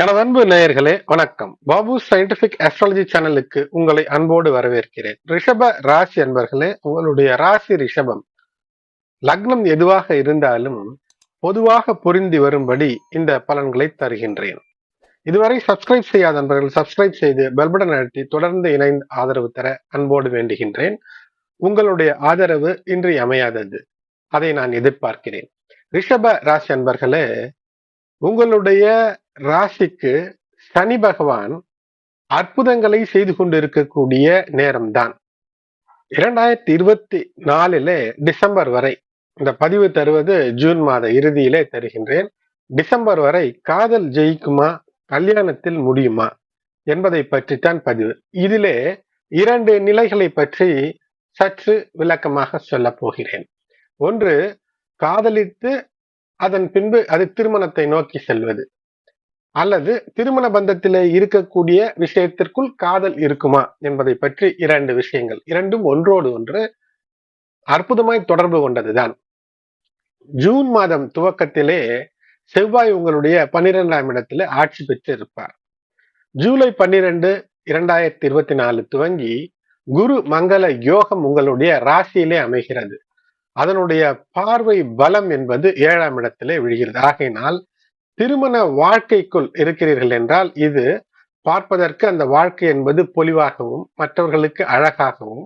எனதன்பு நேயர்களே வணக்கம். Babu scientific astrology சேனலுக்கு உங்களை அன்போடு வரவேற்கிறேன். ரிஷப ராசி அன்பர்களே உங்களுடைய ராசி ரிஷபம் லக்னம் எதுவாக இருந்தாலும் பொதுவாக புரிந்து வரும்படி இந்த பலன்களை தருகின்றேன். இதுவரை சப்ஸ்கிரைப் செய்யாத நண்பர்கள் சப்ஸ்கிரைப் செய்து பெல்படன் அழுத்தி தொடர்ந்து இணைந்து ஆதரவு தர அன்போடு வேண்டுகின்றேன். உங்களுடைய ஆதரவு இன்றி அமையாதது அதை நான் எதிர்பார்க்கிறேன். ரிஷப ராசி அன்பர்களே உங்களுடைய ராசிக்கு சனி பகவான் அற்புதங்களை செய்து கொண்டிருக்கக்கூடிய நேரம்தான். இரண்டாயிரத்தி இருபத்தி நாலுல டிசம்பர் வரை இந்த பதிவு தருவது ஜூன் மாத இறுதியிலே தருகின்றேன். டிசம்பர் வரை காதல் ஜெயிக்குமா கல்யாணத்தில் முடியுமா என்பதை பற்றித்தான் பதிவு. இதிலே இரண்டு நிலைகளை பற்றி சற்று விளக்கமாக சொல்ல போகிறேன். ஒன்று காதலித்து அதன் பின்பு அது திருமணத்தை நோக்கி செல்வது. அல்லது திருமண பந்தத்திலே இருக்கக்கூடிய விஷயத்திற்குள் காதல் இருக்குமா என்பதை பற்றி இரண்டு விஷயங்கள். இரண்டும் ஒன்றோடு ஒன்று அற்புதமாய் தொடர்பு கொண்டதுதான். ஜூன் மாதம் துவக்கத்திலே செவ்வாய் உங்களுடைய பன்னிரெண்டாம் இடத்துல ஆட்சி பெற்று இருப்பார் ஜூலை பன்னிரெண்டு இரண்டாயிரத்தி இருபத்தி நாலு துவங்கி குரு மங்கள யோகம் உங்களுடைய ராசியிலே அமைகிறது. அதனுடைய பார்வை பலம் என்பது ஏழாம் இடத்திலே விழுகிறது. ஆகையினால் திருமண வாழ்க்கைக்குள் இருக்கிறீர்கள் என்றால் இது பார்ப்பதற்கு அந்த வாழ்க்கை என்பது பொலிவாகவும் மற்றவர்களுக்கு அழகாகவும்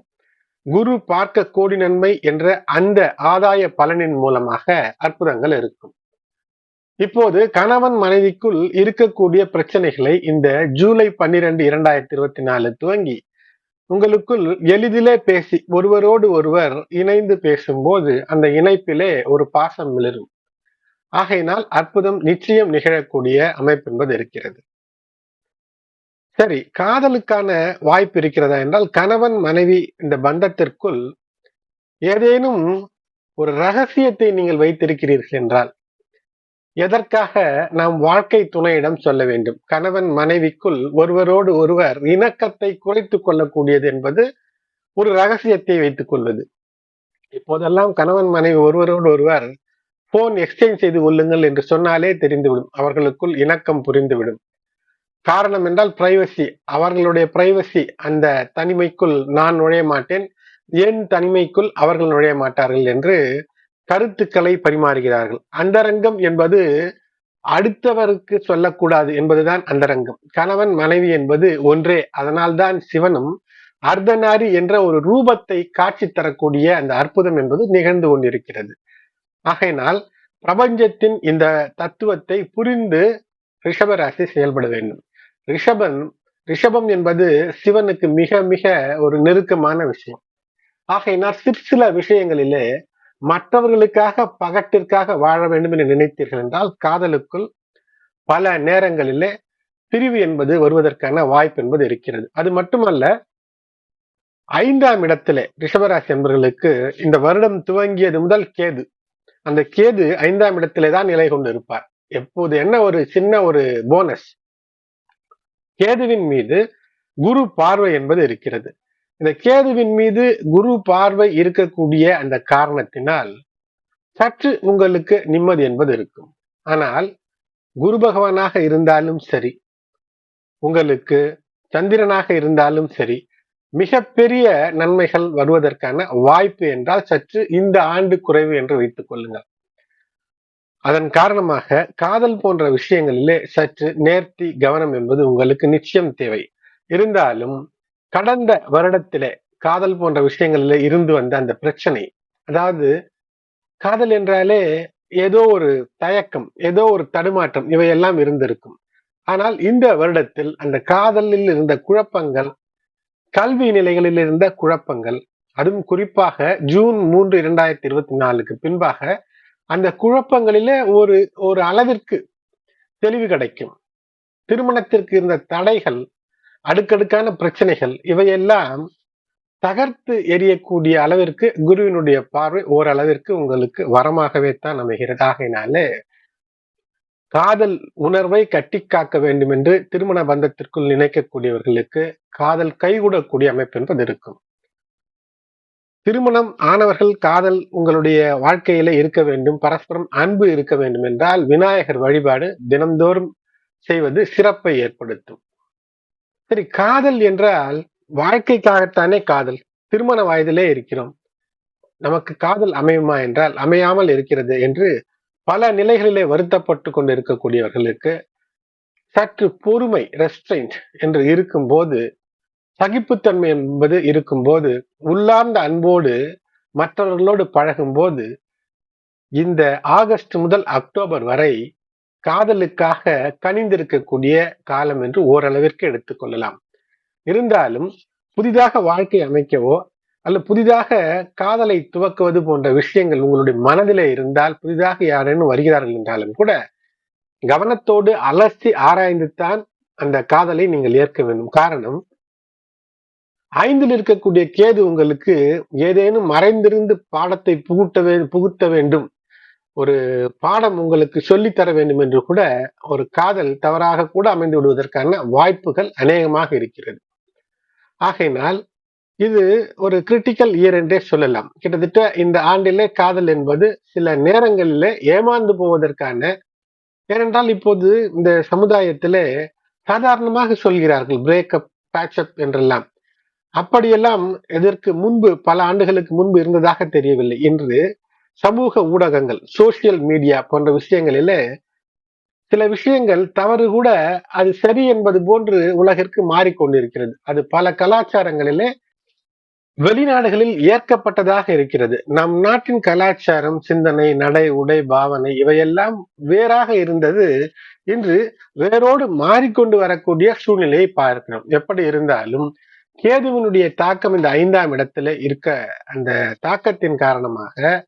குரு பார்க்க கோடி நன்மை என்ற அந்த ஆதாய பலனின் மூலமாக அற்புதங்கள் இருக்கும். இப்போது கணவன் மனைவிக்குள் இருக்கக்கூடிய பிரச்சனைகளை இந்த ஜூலை பன்னிரெண்டு இரண்டாயிரத்தி இருபத்தி நாலு துவங்கி உங்களுக்குள் எளிதிலே பேசி ஒருவரோடு ஒருவர் இணைந்து பேசும்போது அந்த இணைப்பிலே ஒரு பாசம் மிளரும். ஆகையினால் அற்புதம் நிச்சயம் நிகழக்கூடிய அமைப்பு என்பது இருக்கிறது. சரி காதலுக்கான வாய்ப்பு இருக்கிறதா என்றால் கணவன் மனைவி இந்த பந்தத்திற்குள் ஏதேனும் ஒரு ரகசியத்தை நீங்கள் வைத்திருக்கிறீர்கள் என்றால் எதற்காக நாம் வாழ்க்கை துணையிடம் சொல்ல வேண்டும்? கணவன் மனைவிக்குள் ஒருவரோடு ஒருவர் இணக்கத்தை குறைத்து கொள்ளக்கூடியது என்பது ஒரு ரகசியத்தை வைத்துக் கொள்வது. இப்போதெல்லாம் கணவன் மனைவி ஒருவரோடு ஒருவர் போன் எக்ஸ்சேஞ்ச் செய்து கொள்ளுங்கள் என்று சொன்னாலே தெரிந்துவிடும். அவர்களுக்குள் இணக்கம் புரிந்துவிடும். காரணம் என்றால் பிரைவசி அவர்களுடைய பிரைவசி அந்த தனிமைக்குள் நான் நுழைய மாட்டேன். என் தனிமைக்குள் அவர்கள் நுழைய மாட்டார்கள் என்று கருத்துக்களை பரிமாறுகிறார்கள். அந்தரங்கம் என்பது அடுத்தவருக்கு சொல்லக்கூடாது என்பதுதான் அந்தரங்கம். கணவன் மனைவி என்பது ஒன்றே. அதனால்தான் சிவனும் அர்த்தநாரி என்ற ஒரு ரூபத்தை காட்சி தரக்கூடிய அந்த அற்புதம் என்பது நிகழ்ந்து கொண்டிருக்கிறது. ஆகையினால் பிரபஞ்சத்தின் இந்த தத்துவத்தை புரிந்து ரிஷபராசி செயல்பட வேண்டும். ரிஷபன் ரிஷபம் என்பது சிவனுக்கு மிக மிக ஒரு நெருக்கமான விஷயம். ஆகையினால் சிற்சில விஷயங்களிலே மற்றவர்களுக்காக பகட்டிற்காக வாழ வேண்டும் என்று நினைத்தீர்கள் என்றால் காதலுக்குள் பல நேரங்களிலே பிரிவு என்பது வருவதற்கான வாய்ப்பு என்பது இருக்கிறது. அது மட்டுமல்ல ஐந்தாம் இடத்திலே ரிஷபராசி என்பவர்களுக்கு இந்த வருடம் துவங்கியது முதல் கேது. அந்த கேது ஐந்தாம் இடத்திலே தான் நிலை கொண்டு இருப்பார். எப்போது என்ன ஒரு சின்ன ஒரு போனஸ் கேதுவின் மீது குரு பார்வை என்பது இருக்கிறது. இந்த கேதுவின் மீது குரு பார்வை இருக்கக்கூடிய அந்த காரணத்தினால் சற்று உங்களுக்கு நிம்மதி என்பது இருக்கும். ஆனால் குரு பகவானாக இருந்தாலும் சரி உங்களுக்கு சந்திரனாக இருந்தாலும் சரி மிகப்பெரிய நன்மைகள் வருவதற்கான வாய்ப்பு என்றால் சற்று இந்த ஆண்டு குறைவு என்று வைத்துக் கொள்ளுங்கள். அதன் காரணமாக காதல் போன்ற விஷயங்களிலே சற்று நேர்த்தி கவனம் என்பது உங்களுக்கு நிச்சயம் தேவை. இருந்தாலும் கடந்த வருடத்திலே காதல் போன்ற விஷயங்கள்ல இருந்து வந்த அந்த பிரச்சனை அதாவது காதல் என்றாலே ஏதோ ஒரு தயக்கம் ஏதோ ஒரு தடுமாற்றம் இவையெல்லாம் இருந்திருக்கும். ஆனால் இந்த வருடத்தில் அந்த காதலில் இருந்த குழப்பங்கள் கல்வி நிலைகளில் இருந்த குழப்பங்கள் அதுவும் குறிப்பாக ஜூன் மூன்று இரண்டாயிரத்தி இருபத்தி நாலுக்கு பின்பாக அந்த குழப்பங்களிலே ஒரு ஒரு அளவிற்கு தெளிவு கிடைக்கும். திருமணத்திற்கு இருந்த தடைகள் அடுக்கடுக்கான பிரச்சனைகள் இவையெல்லாம் தகர்த்து எரியக்கூடிய அளவிற்கு குருவினுடைய பார்வை ஓரளவிற்கு உங்களுக்கு வரமாகவே தான் அமைகிறது. ஆகையினாலே காதல் உணர்வை கட்டி காக்க வேண்டும் என்று திருமண பந்தத்திற்குள் நினைக்கக்கூடியவர்களுக்கு காதல் கைகூடக்கூடிய அமைப்பு என்பது இருக்கும். திருமணம் ஆனவர்கள் காதல் உங்களுடைய வாழ்க்கையில இருக்க வேண்டும் பரஸ்பரம் அன்பு இருக்க வேண்டும் என்றால் விநாயகர் வழிபாடு தினந்தோறும் செய்வது சிறப்பை ஏற்படுத்தும். சரி காதல் என்றால் வாழ்க்கைக்காகத்தானே காதல்? திருமண வயதிலே இருக்கிறோம். நமக்கு காதல் அமையுமா என்றால் அமையாமல் இருக்கிறது என்று பல நிலைகளிலே வருத்தப்பட்டு கொண்டு இருக்கக்கூடியவர்களுக்கு சற்று பொறுமை ரெஸ்ட்ரெயின்ட் என்று இருக்கும்போது சகிப்புத்தன்மை என்பது இருக்கும்போது உள்ளார்ந்த அன்போடு மற்றவர்களோடு பழகும்போது இந்த ஆகஸ்ட் முதல் அக்டோபர் வரை காதலுக்காக கனிந்திருக்கக்கூடிய காலம் என்று ஓரளவிற்கு எடுத்துக்கொள்ளலாம் இருந்தாலும் புதிதாக வாழ்க்கை அமைக்கவோ அல்ல புதிதாக காதலை துவக்குவது போன்ற விஷயங்கள் உங்களுடைய மனதிலே இருந்தால் புதிதாக யாரேனும் வருகிறார்கள் என்றாலும் கூட கவனத்தோடு அலசி ஆராய்ந்துத்தான் அந்த காதலை நீங்கள் ஏற்க வேண்டும். காரணம் ஐந்தில் இருக்கக்கூடிய கேது உங்களுக்கு ஏதேனும் மறைந்திருந்து பாடத்தை புகுட்ட வே புகுத்த வேண்டும். ஒரு பாடம் உங்களுக்கு சொல்லித்தர வேண்டும் என்று கூட ஒரு காதல் தவறாக கூட அமைந்து விடுவதற்கான வாய்ப்புகள் அநேகமாக இருக்கிறது. ஆகையினால் இது ஒரு கிரிட்டிக்கல் இயர் என்றே சொல்லலாம். கிட்டத்தட்ட இந்த ஆண்டிலே காதல் என்பது சில நேரங்களிலே ஏமாந்து போவதற்கான ஏனென்றால் இப்போது இந்த சமுதாயத்திலே சாதாரணமாக சொல்கிறார்கள் பிரேக்கப் பேட்சப் என்றெல்லாம். அப்படியெல்லாம் இதற்கு முன்பு பல ஆண்டுகளுக்கு முன்பு இருந்ததாக தெரியவில்லை. என்று சமூக ஊடகங்கள் சோசியல் மீடியா போன்ற விஷயங்களிலே சில விஷயங்கள் தவறு கூட அது சரி என்பது போன்று உலகிற்கு மாறிக்கொண்டிருக்கிறது. அது பல கலாச்சாரங்களிலே வெளிநாடுகளில் ஏற்கப்பட்டதாக இருக்கிறது. நம் நாட்டின் கலாச்சாரம் சிந்தனை நடை உடை பாவனை இவையெல்லாம் வேறாக இருந்தது. இன்று வேரோடு மாறிக்கொண்டு வரக்கூடிய சூழ்நிலையை பார்க்கிறோம். எப்படி இருந்தாலும் கேதுவினுடைய தாக்கம் இந்த ஐந்தாம் இடத்துல இருக்க அந்த தாக்கத்தின் காரணமாக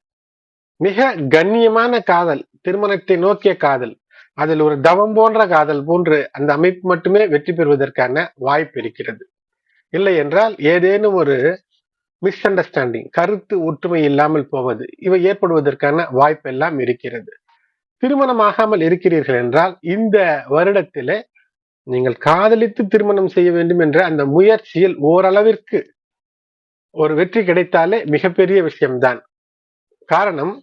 மிக கண்ணியமான காதல் திருமணத்தை நோக்கிய காதல் அதில் ஒரு தவம் போன்ற காதல் போன்று அந்த அமைப்பு மட்டுமே வெற்றி பெறுவதற்கான வாய்ப்பு இருக்கிறது. இல்லை என்றால் ஏதேனும் ஒரு மிஸ் அண்டர்ஸ்டாண்டிங் கருத்து ஒற்றுமை இல்லாமல் போவது இவை ஏற்படுவதற்கான வாய்ப்பு எல்லாம் இருக்கிறது. திருமணமாகாமல் இருக்கிறீர்கள் என்றால் இந்த வருடத்திலே நீங்கள் காதலித்து திருமணம் செய்ய வேண்டும் என்ற அந்த முயற்சியில் ஓரளவிற்கு ஒரு வெற்றி கிடைத்தாலே மிகப்பெரிய விஷயம்தான். காரணம்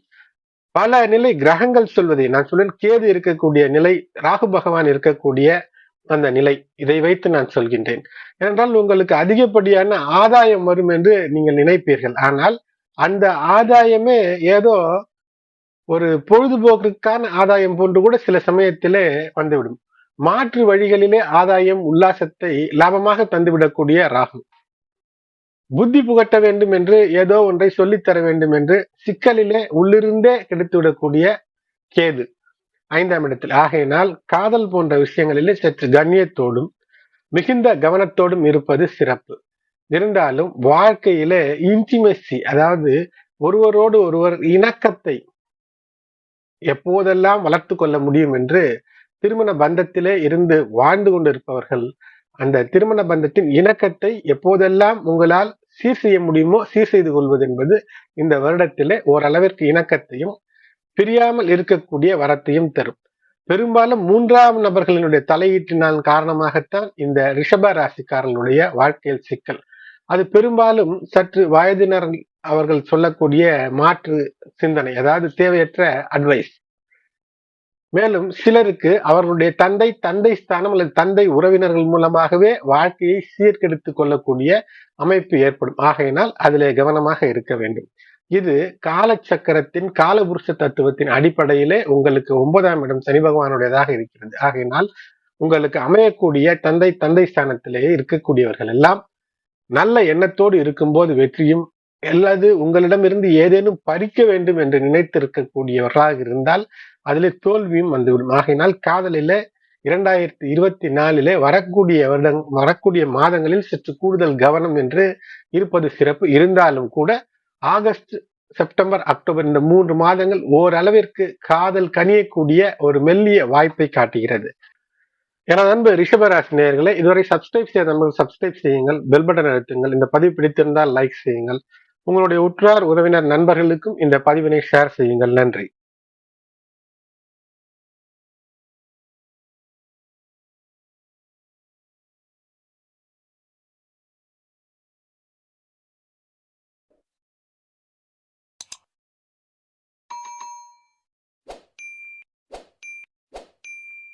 பல நிலை கிரகங்கள் சொல்வதை நான் சொல்லேன் கேது இருக்கக்கூடிய நிலை ராகு பகவான் இருக்கக்கூடிய அந்த நிலை இதை வைத்து நான் சொல்கின்றேன். ஏனென்றால் உங்களுக்கு அதிகப்படியான ஆதாயம் வரும் என்று நீங்கள் நினைப்பீர்கள். ஆனால் அந்த ஆதாயமே ஏதோ ஒரு பொழுதுபோக்குக்கான ஆதாயம் போன்று கூட சில சமயத்திலே வந்துவிடும். மாற்று வழிகளிலே ஆதாயம் உல்லாசத்தை லாபமாக தந்துவிடக்கூடிய ராகு. புத்தி புகட்ட வேண்டும் என்று ஏதோ ஒன்றை சொல்லித்தர வேண்டும் என்று சிக்கலிலே உள்ளிருந்தே கிடைத்துவிடக்கூடிய கேது. ஐந்தாம் இடத்தில் ஆகையினால் காதல் போன்ற விஷயங்களிலே சற்று கண்ணியத்தோடும் மிகுந்த கவனத்தோடும் இருப்பது சிறப்பு. இருந்தாலும் வாழ்க்கையிலே இன்டிமெசி அதாவது ஒருவரோடு ஒருவர் இணக்கத்தை எப்போதெல்லாம் வளர்த்து கொள்ள முடியும் என்று திருமண பந்தத்திலே இருந்து வாழ்ந்து கொண்டிருப்பவர்கள் அந்த திருமண பந்தத்தின் இணக்கத்தை எப்போதெல்லாம் உங்களால் சீர் செய்ய முடியுமோ சீர் செய்து கொள்வது என்பது இந்த வருடத்திலே ஓரளவிற்கு இணக்கத்தையும் பிரியாமல் இருக்கக்கூடிய வரத்தையும் தரும். பெரும்பாலும் மூன்றாம் நபர்களினுடைய தலையீட்டினால் காரணமாகத்தான் இந்த ரிஷப ராசிக்காரர்களுடைய வாழ்க்கையில் சிக்கல். அது பெரும்பாலும் சற்று வயதினர் அவர்கள் சொல்லக்கூடிய மாற்று சிந்தனை அதாவது தேவையற்ற அட்வைஸ் மேலும் சிலருக்கு அவர்களுடைய தந்தை தந்தை ஸ்தானம் அல்லது தந்தை உறவினர்கள் மூலமாகவே வாழ்க்கையை சீர்கெடுத்துக் கொள்ளக்கூடிய அமைப்பு ஏற்படும். ஆகையினால் அதிலே கவனமாக இருக்க வேண்டும். இது காலச்சக்கரத்தின் காலபுருஷ தத்துவத்தின் அடிப்படையிலே உங்களுக்கு ஒன்பதாம் இடம் சனி பகவானுடையதாக இருக்கிறது. ஆகையினால் உங்களுக்கு அமையக்கூடிய தந்தை தந்தை ஸ்தானத்திலேயே இருக்கக்கூடியவர்கள் எல்லாம் நல்ல எண்ணத்தோடு இருக்கும்போது வெற்றியும் அல்லது உங்களிடமிருந்து ஏதேனும் பறிக்க வேண்டும் என்று நினைத்திருக்கக்கூடியவர்களாக இருந்தால் அதிலே தோல்வியும் வந்துவிடும். ஆகையினால் காதலில இரண்டாயிரத்தி இருபத்தி நாலிலே வரக்கூடிய வருடம் வரக்கூடிய மாதங்களில் சற்று கூடுதல் கவனம் என்று இருப்பது சிறப்பு. இருந்தாலும் கூட ஆகஸ்ட் செப்டம்பர் அக்டோபர் இந்த மூன்று மாதங்கள் ஓரளவிற்கு காதல் கனியக்கூடிய ஒரு மெல்லிய வாய்ப்பை காட்டுகிறது. எனது அன்பு ரிஷபராசி நேயர்களை இதுவரை சப்ஸ்கிரைப் செய்த நண்பர்கள் சப்ஸ்கிரைப் செய்யுங்கள் பெல் பட்டன் அழுத்துங்கள் இந்த பதிவு பிடித்திருந்தால் லைக் செய்யுங்கள். உங்களுடைய உற்றார் உறவினர் நண்பர்களுக்கும் இந்த பதிவினை ஷேர் செய்யுங்கள். நன்றி.